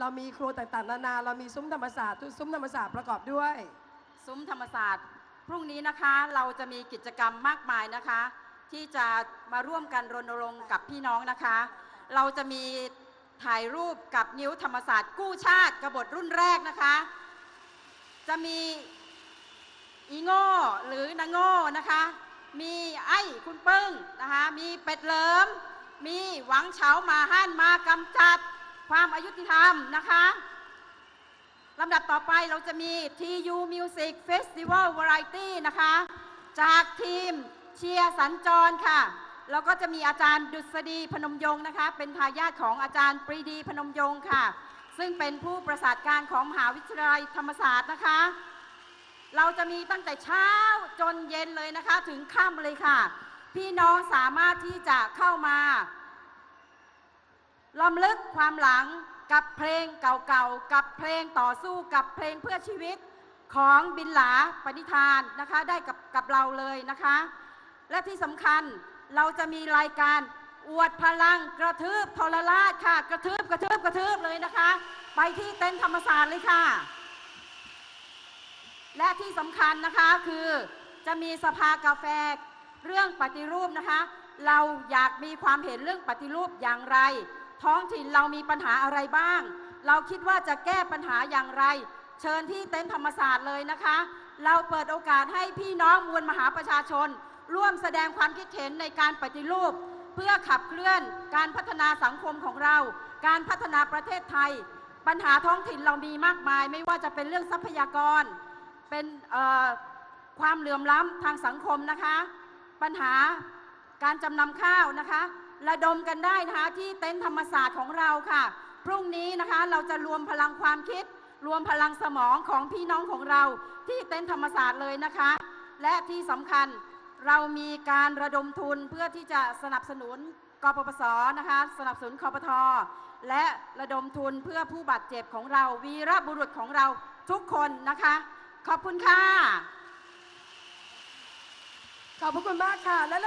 เรามีครัวต่างๆ นานา เรามีซุ้มธรรมศาสตร์ซุ้มธรรมศาสตร์ประกอบด้วย ซุ้มธรรมศาสตร์ พรุ่งนี้นะคะเราจะมีกิจกรรมมากมายนะคะ ที่จะมาร่วมกันรณรงค์กับพี่น้องนะคะ เราจะมีถ่ายรูปกับนิ้วธรรมศาสตร์ กู้ชาติกบฏรุ่นแรกนะคะ จะมีอีโง่หรือนางโง่นะคะ มีไอ้คุณปึ้งนะคะ มีเป็ดเหลิม มีหวังเฉามาห้านมากำจัด ความอายุติธรรมนะคะลำดับต่อไปเราจะมี TU Music Festival Variety นะคะ จากทีมเชียร์สัญจรค่ะ แล้วก็จะมีอาจารย์ดุษฎีพนมยงค์นะคะ เป็นทายาทของอาจารย์ปรีดีพนมยงค์ค่ะ ซึ่งเป็นผู้ประสานการของมหาวิทยาลัยธรรมศาสตร์นะคะ เราจะมีตั้งแต่เช้าจนเย็นเลยนะคะ ถึงค่ำเลยค่ะ พี่น้องสามารถที่จะเข้ามา ลำลึกความหลังกับเพลงเก่าๆ กับเพลงต่อสู้กับเพลงเพื่อชีวิตของบินหลาปณิธานนะคะได้กับกับเราเลยนะคะ และที่สำคัญเราจะมีรายการอวดพลังกระทืบทรราชค่ะ กระทืบกระทืบกระทืบเลยนะคะ ไปที่เต็นท์ธรรมศาสตร์เลยค่ะ และที่สำคัญนะคะคือจะมีสภากาแฟเรื่องปฏิรูปนะคะ เราอยากมีความเห็นเรื่องปฏิรูปอย่างไร ท้องถิ่นเรามีปัญหาอะไรบ้าง เราคิดว่าจะแก้ปัญหาอย่างไร เชิญที่เต็นท์ธรรมศาสตร์เลยนะคะ เราเปิดโอกาสให้พี่น้องมวลมหาประชาชน ร่วมแสดงความคิดเห็นในการปฏิรูป เพื่อขับเคลื่อนการพัฒนาสังคมของเรา การพัฒนาประเทศไทย ปัญหาท้องถิ่นเรามีมากมาย ไม่ว่าจะเป็นเรื่องทรัพยากร เป็นความเหลื่อมล้ำทางสังคมนะคะ ปัญหาการจำนำข้าวนะคะ ระดมกันได้นะคะที่เต็นท์ธรรมศาสตร์ของเราค่ะ พรุ่งนี้นะคะเราจะรวมพลังความคิด รวมพลังสมองของพี่น้องของเราที่เต็นท์ธรรมศาสตร์เลยนะคะ และที่สำคัญเรามีการระดมทุนเพื่อที่จะสนับสนุนกปปสนะคะ สนับสนุนคอปทและระดมทุนเพื่อผู้บาดเจ็บของเรา วีรบุรุษของเราทุกคนนะคะ ขอบคุณค่ะ ขอบพระคุณมากค่ะและ